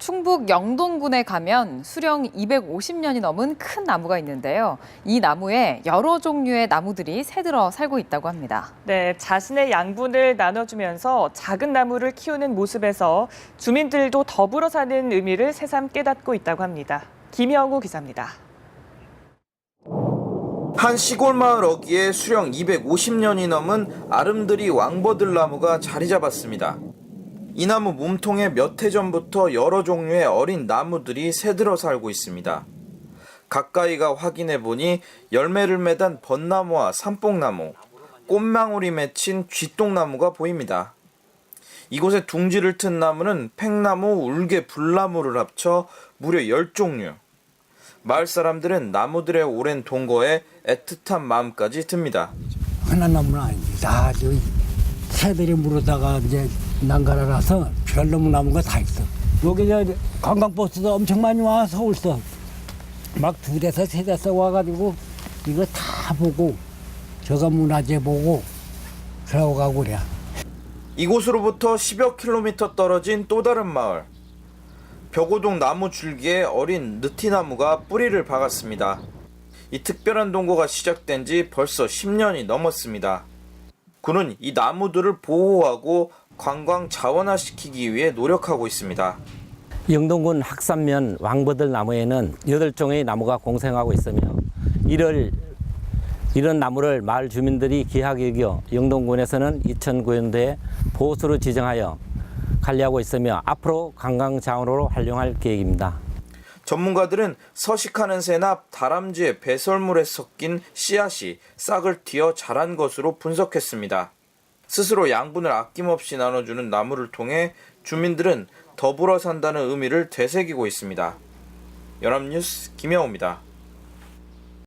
충북 영동군에 가면 수령 250년이 넘은 큰 나무가 있는데요. 이 나무에 여러 종류의 나무들이 새들어 살고 있다고 합니다. 네, 자신의 양분을 나눠주면서 작은 나무를 키우는 모습에서 주민들도 더불어 사는 의미를 새삼 깨닫고 있다고 합니다. 김영우 기자입니다. 한 시골 마을 어귀에 수령 250년이 넘은 아름드리 왕버들 나무가 자리 잡았습니다. 이 나무 몸통에 몇 해 전부터 여러 종류의 어린 나무들이 새들어 살고 있습니다. 가까이가 확인해 보니 열매를 매단 벚나무와 삼뽕나무, 꽃망울이 맺힌 쥐똥나무가 보입니다. 이곳에 둥지를 튼 나무는 팽나무, 울개, 불나무를 합쳐 무려 10종류. 마을 사람들은 나무들의 오랜 동거에 애틋한 마음까지 듭니다. 하나 나무는 아니지. 다 저기 새들이 물어다가 이제 난가라라서 별나무 나무가 다 있어. 여기 저 관광버스도 엄청 많이 와 서울서 막두 대서 세 대서 와가지고 이거 다 보고 저거 문화재 보고 그러고 가고 그래. 이곳으로부터 10여 킬로미터 떨어진 또 다른 마을. 벽오동 나무 줄기에 어린 느티나무가 뿌리를 박았습니다. 이 특별한 동거가 시작된 지 벌써 10년이 넘었습니다. 군은 이 나무들을 보호하고 관광 자원화시키기 위해 노력하고 있습니다. 영동군 학산면 왕버들 나무에는 여덟 종의 나무가 공생하고 있으며 이를 이런 나무를 마을 주민들이 귀하게 여겨 영동군에서는 2009년도에 보수로 지정하여 관리하고 있으며 앞으로 관광 자원으로 활용할 계획입니다. 전문가들은 서식하는 새나 다람쥐의 배설물에 섞인 씨앗이 싹을 틔어 자란 것으로 분석했습니다. 스스로 양분을 아낌없이 나눠주는 나무를 통해 주민들은 더불어 산다는 의미를 되새기고 있습니다. 연합뉴스 김영우입니다.